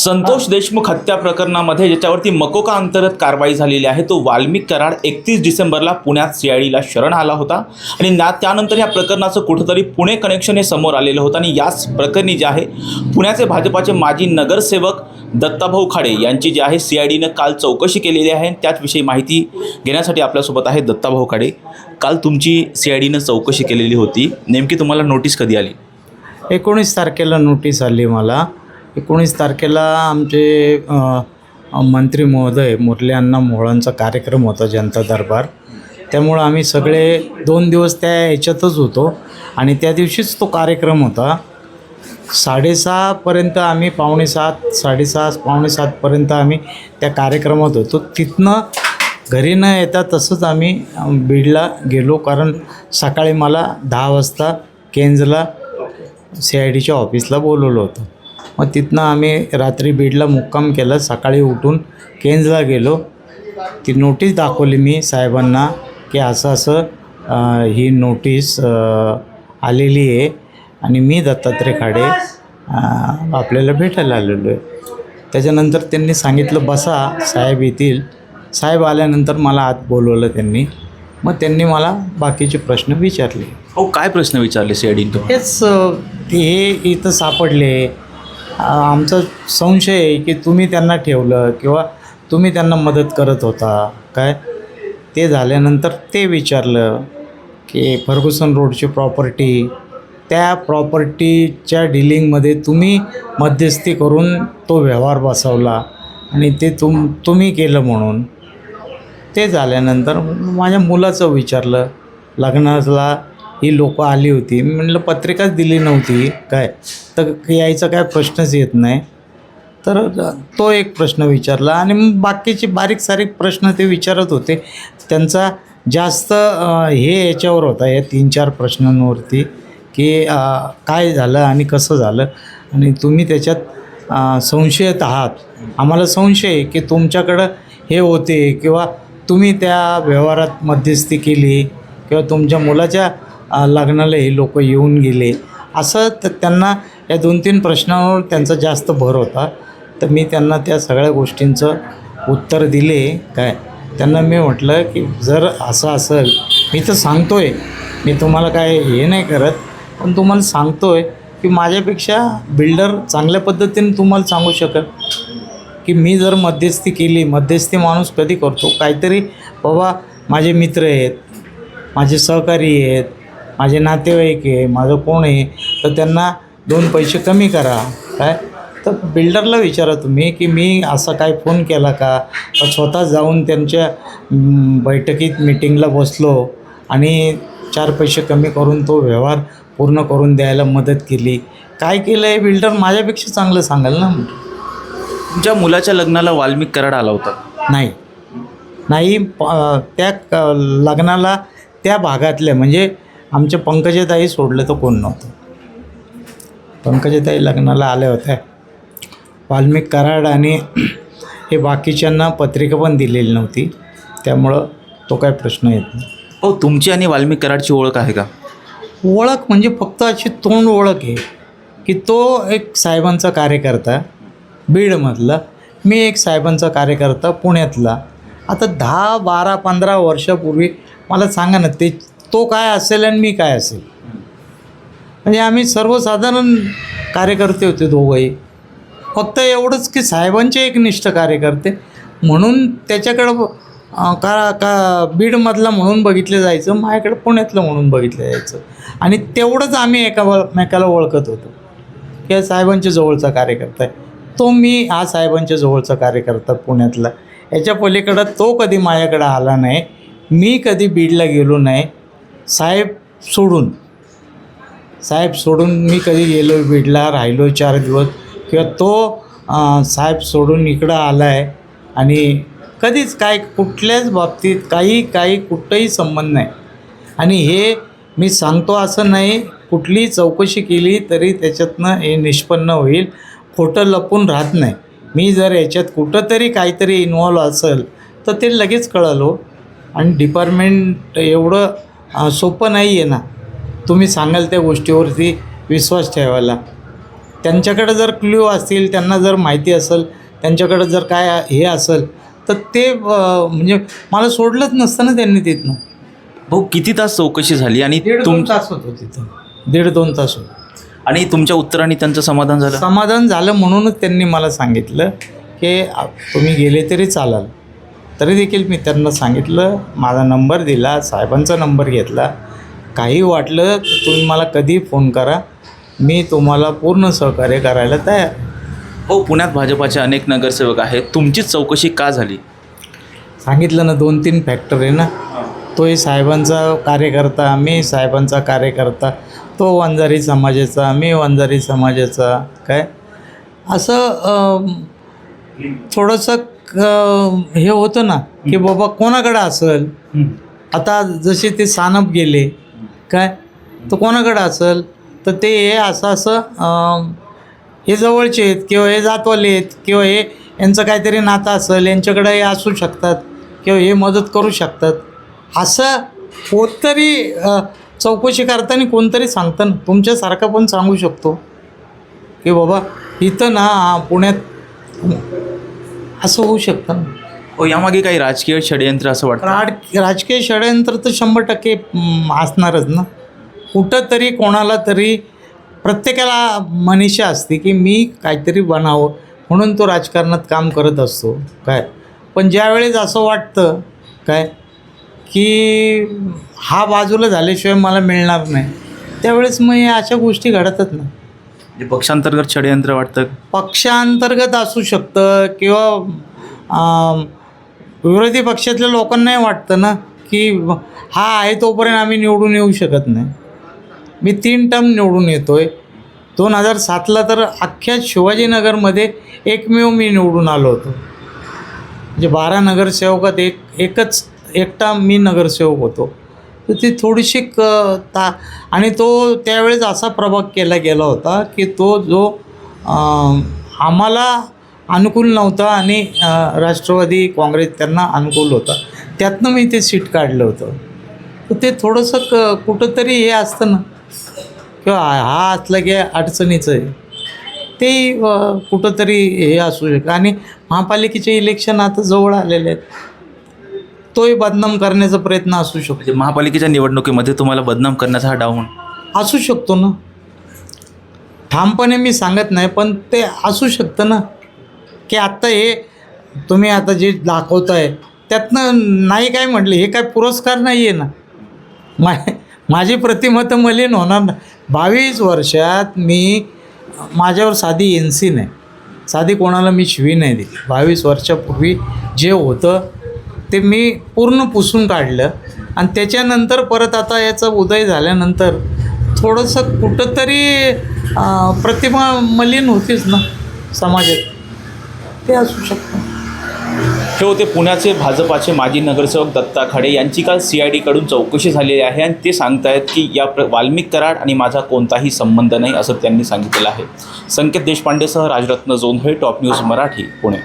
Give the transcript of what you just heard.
संतोष देशमुख हत्या प्रकरणामध्ये ज्याच्यावरती मकोका अंतर्गत कारवाई झालेली आहे तो वाल्मिक कराड एकतीस डिसेंबरला पुण्यात सीआयडीला शरण आला होता. आणि ना त्यानंतर या प्रकरणाचं कुठंतरी पुणे कनेक्शन हे समोर आलेलं होतं. आणि याच प्रकरणी जे आहे पुण्याचे भाजपाचे माजी नगरसेवक दत्ताभाऊ खाडे यांची जी आहे सी आय डीनं काल चौकशी केलेली आहे. त्याचविषयी माहिती घेण्यासाठी आपल्यासोबत आहे दत्ताभाऊ खाडे. काल तुमची सी आय डीनं चौकशी केलेली होती. नेमकी तुम्हाला नोटीस कधी आली? एकोणीस तारखेला नोटीस आली मला. एकोणीस तारखेला आमचे मंत्री महोदय मुरली अण्णा मोहळांचा कार्यक्रम होता जनता दरबार. त्यामुळं आम्ही सगळे दोन दिवस त्या ह्याच्यातच होतो आणि त्या दिवशीच तो कार्यक्रम होता. साडेसहापर्यंत आम्ही पावणे सात साडेसहा पावणे सातपर्यंत आम्ही त्या कार्यक्रमात होतो. तिथनं घरी न येता तसंच आम्ही बीडला गेलो कारण सकाळी मला दहा वाजता केंजला सी आय डीच्या ऑफिसला बोलवलं होतं. मग तिथनं आम्ही रात्री बीडला मुक्काम केला. सकाळी उठून केंजला गेलो. ती नोटीस दाखवली मी साहेबांना की असं असं ही नोटीस आलेली आहे आणि मी दत्तात्रय खाडे आपल्याला भेटायला आलेलो आहे. त्याच्यानंतर त्यांनी सांगितलं बसा साहेब येतील. साहेब आल्यानंतर मला आत बोलवलं त्यांनी. मग त्यांनी मला बाकीचे प्रश्न विचारले. हो काय प्रश्न विचारले सी आय हेच हे इथं सापडले. आमचा संशय आहे की तुम्ही त्यांना ठेवलं किंवा तुम्ही त्यांना मदत करत होता काय? ते झाल्यानंतर ते विचारलं की फर्गुसन रोडची प्रॉपर्टी त्या प्रॉपर्टीच्या डिलिंगमध्ये तुम्ही मध्यस्थी करून तो व्यवहार बसवला आणि ते तुम तुम्ही केलं म्हणून. ते झाल्यानंतर माझ्या मुलाचं विचारलं लग्नाला ही लोकं आली होती. म्हणलं पत्रिकाच दिली नव्हती. काय? तर यायचा काय प्रश्नच येत नाही. तर तो एक प्रश्न विचारला. आणि मग बाकीचे बारीक सारीक प्रश्न ते विचारत होते. त्यांचा जास्त हे याच्यावर होता या तीन चार प्रश्नांवरती की काय झालं आणि कसं झालं. आणि तुम्ही त्याच्यात संशयत आहात. आम्हाला संशय आहे की तुमच्याकडं हे होते किंवा तुम्ही त्या व्यवहारात मध्यस्थी केली किंवा तुमच्या मुलाच्या लग्नाला हे लोक येऊन गेले. असं तर त्यांना या दोन तीन प्रश्नांवर त्यांचा जास्त भर होता. तर मी त्यांना त्या सगळ्या गोष्टींचं उत्तर दिले. काय? त्यांना मी म्हटलं की जर असं असेल मी तर सांगतो आहे मी तुम्हाला काय हे नाही करत. पण तुम्हाला सांगतो आहे की माझ्यापेक्षा बिल्डर चांगल्या पद्धतीने तुम्हाला सांगू शकत की मी जर मध्यस्थी केली मध्यस्थी माणूस कधी करतो? काहीतरी बाबा माझे मित्र आहेत माझे सहकारी आहेत माझे नातेवाईक आहे माझं कोण आहे तर त्यांना दोन पैसे कमी करा. काय? तर बिल्डरला विचारा तुम्ही की मी असा काय फोन केला का? स्वतः जाऊन त्यांच्या बैठकीत मिटिंगला बसलो आणि चार पैसे कमी करून तो व्यवहार पूर्ण करून द्यायला मदत केली. काय केलं आहे बिल्डर? माझ्यापेक्षा चांगलं सांगाल ना? तुमच्या मुलाच्या लग्नाला वाल्मिक कराड आला होता. नाही. नाही प- त्या लग्नाला त्या भागातल्या म्हणजे आमच्या पंकजाताई सोडलं तर कोण नव्हतं. पंकजाताई लग्नाला आल्या होत्या. वाल्मिक कराड आणि हे बाकीच्यांना पत्रिका पण दिलेली नव्हती. त्यामुळं तो काय प्रश्न येत नाही. हो तुमची आणि वाल्मिक कराडची ओळख आहे का? ओळख म्हणजे फक्त अशी तोंड ओळख आहे की तो एक साहेबांचा कार्यकर्ता बीडमधला मी एक साहेबांचा कार्यकर्ता पुण्यातला. आता दहा बारा पंधरा वर्षापूर्वी मला सांगा ना ते तो काय असेल आणि मी काय असेल? म्हणजे आम्ही सर्वसाधारण कार्यकर्ते होते दोघंही. फक्त एवढंच की साहेबांचे एक निष्ठ कार्यकर्ते. म्हणून त्याच्याकडं का का बीडमधला म्हणून बघितलं जायचं माझ्याकडं पुण्यातलं म्हणून बघितलं जायचं. आणि तेवढंच आम्ही एका मेकाला ओळखत होतो. की साहेबांच्या जवळचा कार्यकर्ता आहे. तो मी हा साहेबांच्या जवळचा कार्यकर्ता पुण्यातला. याच्या पलीकडं तो कधी माझ्याकडं आला नाही. मी कधी बीडला गेलो नाही. साहेब सोडून. साहेब सोडून मी कधी गेलो बीडला राहिलो चार दिवस किंवा तो साहेब सोडून इकडं आला आहे आणि कधीच काय कुठल्याच बाबतीत काही काही कुठंही संबंध नाही. आणि हे मी सांगतो असं नाही कुठलीही चौकशी केली तरी त्याच्यातनं हे निष्पन्न होईल खोटं लपून राहत नाही. मी जर याच्यात कुठंतरी काहीतरी इन्वॉल्व असेल तर ते लगेच कळलो हो. आणि डिपार्टमेंट एवढं सोपं नाही आहे ना. तुम्ही सांगाल त्या गोष्टीवरती विश्वास ठेवायला. त्यांच्याकडे जर क्ल्यू असतील त्यांना जर माहिती असेल त्यांच्याकडे जर काय हे असेल तर ते म्हणजे मला सोडलंच नसतं ना त्यांनी तिथनं. भाऊ किती तास चौकशी झाली आणि दीड दोन तास होतो तिथं. दीड दोन तास होतो. आणि तुमच्या उत्तराने त्यांचं समाधान झालं? समाधान झालं म्हणूनच त्यांनी मला सांगितलं की तुम्ही गेले तरी चालाल. तरी देखील मी त्यांना सांगितलं माझा नंबर दिला साहेबांचा नंबर घेतला. काही वाटलं तर तुम्ही मला कधी फोन करा. मी तुम्हाला पूर्ण सहकार्य करायला तयार. हो पुण्यात भाजपाचे अनेक नगरसेवक आहेत. तुमचीच चौकशी का झाली? सांगितलं ना दोन तीन फॅक्टर आहे ना तोही साहेबांचा कार्यकर्ता मी साहेबांचा कार्यकर्ता. तो वंजारी समाजाचा मी वंजारी समाजाचा. काय? असं थोडंसं हे होतं ना की बाबा कोणाकडं असेल? आता जसे ते सानप गेले काय? तर कोणाकडं असेल? तर ते हे असं असं हे जवळचे आहेत किंवा हे जातवाले आहेत किंवा हे यांचं काहीतरी नातं असेल यांच्याकडे हे असू शकतात किंवा हे मदत करू शकतात. असं कोणतरी चौकशी करताना कोणतरी सांगतं ना. तुमच्यासारखं पण सांगू शकतो. की बाबा इथं ना पुण्यात असं होऊ शकतं ना. हो यामागे काही राजकीय षडयंत्र असं वाटतं? राज राजकीय षडयंत्र तर शंभर टक्के म, असणारच ना. कुठंतरी कोणाला तरी प्रत्येकाला मनीषा असते की मी काहीतरी बनावं म्हणून तो राजकारणात काम करत असतो. काय? पण ज्यावेळेस असं वाटतं काय? की हा बाजूला झाल्याशिवाय मला मिळणार नाही त्यावेळेस मग या अशा गोष्टी घडतच ना म्हणजे पक्षांतर्गत षडयंत्र वाटतं? पक्षांतर्गत असू शकतं किंवा विरोधी पक्षातल्या लोकांनाही वाटतं ना की हा आहे तोपर्यंत आम्ही निवडून येऊ शकत नाही. मी तीन टर्म निवडून येतो आहे दोन हजार सातला तर अख्ख्या शिवाजीनगरमध्ये एकमेव मी निवडून आलो होतो. म्हणजे बारा नगरसेवकात एक एकच एकटा मी नगरसेवक होतो. तर ती थोडीशी क ता आणि तो त्यावेळेस असा प्रभाग केला गेला होता की तो जो आम्हाला अनुकूल नव्हता आणि राष्ट्रवादी काँग्रेस त्यांना अनुकूल होता. त्यातनं मी ते सीट काढलं होतं. तर ते थोडंसं क कुठंतरी हे असतं ना किंवा हा असलं की अडचणीचं आहे. ते कुठंतरी हे असू शकतं. आणि महापालिकेचे इलेक्शन आता जवळ आलेले आहेत. तोही बदनाम करण्याचा प्रयत्न असू शकतो. म्हणजे महापालिकेच्या निवडणुकीमध्ये तुम्हाला बदनाम करण्याचा हा डाऊन असू शकतो ना. ठामपणे मी सांगत नाही पण ते असू शकतं ना. की आत्ता हे तुम्ही आता जे दाखवताय त्यातनं नाही काय म्हटलं हे काय पुरस्कार नाही आहे ना. मा माझी प्रतिमा तर मलिन होणार ना. बावीस वर्षात मी माझ्यावर साधी एन सी नाही. साधी कोणाला मी शिवी नाही दिली. बावीस वर्षापूर्वी जे होतं ते मी पूर्ण पुसून काढलं. आणि त्याच्यानंतर परत आता याचा उदय झाल्यानंतर थोडंसं कुठंतरी प्रतिमा मलिन होतीच ना समाजात. ते असू शकतं. हे होते पुण्याचे भाजपाचे माजी नगरसेवक दत्ता खाडे यांची काल सी आय डीकडून चौकशी झालेली आहे आणि ते सांगतायत की या प्र वाल्मिक कराड आणि माझा कोणताही संबंध नाही असं त्यांनी सांगितलेलं आहे. संकेत देशपांडेसह राजरत्न जोंधळे टॉप न्यूज मराठी पुणे.